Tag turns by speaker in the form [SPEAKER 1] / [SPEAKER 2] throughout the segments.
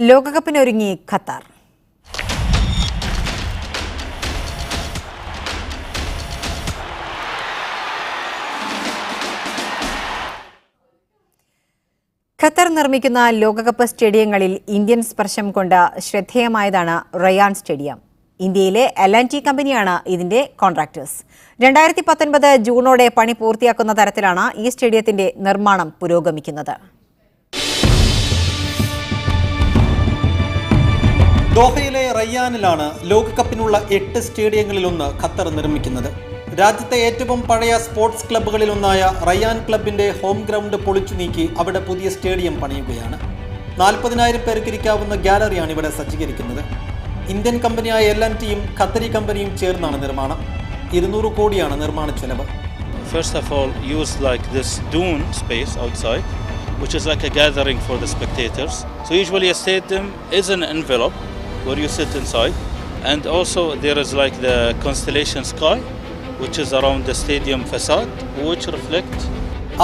[SPEAKER 1] ലോകകപ്പിനൊരുങ്ങി Qatar. Qatar നിർമ്മിക്കുന്ന ലോകകപ്പ് സ്റ്റേഡിയങ്ങളിൽ Indian സ്പർശം കൊണ്ട് ശ്രദ്ധേയമായതാണ് റയാൻ സ്റ്റേഡിയം. ഇന്ത്യയിലെ എൽ ആൻഡ് ടി കമ്പനിയാണ് ഇതിന്റെ കോൺട്രാക്ടേഴ്സ്. രണ്ടായിരത്തി പത്തൊൻപത് ജൂണോടെ പണി പൂർത്തിയാക്കുന്ന തരത്തിലാണ് ഈ സ്റ്റേഡിയത്തിന്റെ നിർമ്മാണം പുരോഗമിക്കുന്നത്.
[SPEAKER 2] ദോഹയിലെ റയ്യാനിലാണ് ലോകകപ്പിനുള്ള എട്ട് സ്റ്റേഡിയങ്ങളിലൊന്ന് ഖത്തർ നിർമ്മിക്കുന്നത്. രാജ്യത്തെ ഏറ്റവും പഴയ സ്പോർട്സ് ക്ലബ്ബുകളിലൊന്നായ റയ്യാൻ ക്ലബിന്റെ ഹോം ഗ്രൗണ്ട് പൊളിച്ചു നീക്കി അവിടെ പുതിയ സ്റ്റേഡിയം പണിയുകയാണ്. നാൽപ്പതിനായിരം പേർക്ക് ഇരിക്കാവുന്ന ഗാലറിയാണ് ഇവിടെ സജ്ജീകരിക്കുന്നത്. ഇന്ത്യൻ കമ്പനിയായ എൽ എൻ ടിയും ഖത്തരി കമ്പനിയും ചേർന്നാണ് നിർമ്മാണം. ഇരുന്നൂറ് കോടിയാണ് നിർമ്മാണ ചെലവ്.
[SPEAKER 3] First of all use like this dune space outside which is like a gathering for the spectators. So usually a stadium is an envelope where you sit inside. And also there is like the constellation sky which is around the stadium facade which reflect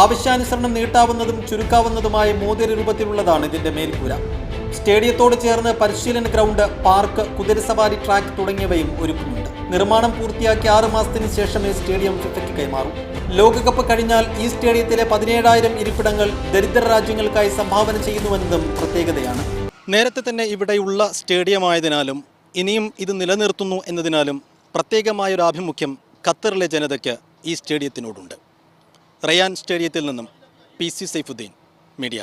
[SPEAKER 2] ആവശ്യാനുസരണം നീട്ടാവുന്നതും ചുരുക്കാവുന്നതുമായ മോതിര രൂപത്തിലുള്ളതാണ് ഇതിന്റെ മേൽക്കൂര. സ്റ്റേഡിയത്തോട് ചേർന്ന് പരിശീലന ground park കുതിരസവാരി track തുടങ്ങിയവയും ഒരുക്കുന്നുണ്ട്. നിർമ്മാണം പൂർത്തിയാക്കി ആറ് മാസത്തിന് ശേഷമേ സ്റ്റേഡിയം ഫിഫയ്ക്ക് കൈമാറും. ലോകകപ്പ് കഴിഞ്ഞാൽ ഈ സ്റ്റേഡിയത്തിലെ പതിനേഴായിരം ഇരിപ്പിടങ്ങൾ ദരിദ്ര രാജ്യങ്ങൾക്കായി സംഭാവന ചെയ്യുന്നുവെന്നതും പ്രത്യേകതയാണ്. നേരത്തെ തന്നെ ഇവിടെയുള്ള സ്റ്റേഡിയമായതിനാലും ഇനിയും ഇത് നിലനിർത്തുന്നു എന്നതിനാലും പ്രത്യേകമായ ഒരു ആഭിമുഖ്യം ഖത്തറിലെ ജനതയ്ക്ക് ഈ സ്റ്റേഡിയത്തിനോടുണ്ട്. റയാൻ സ്റ്റേഡിയത്തിൽ നിന്നും പി സി സൈഫുദ്ദീൻ മീഡിയ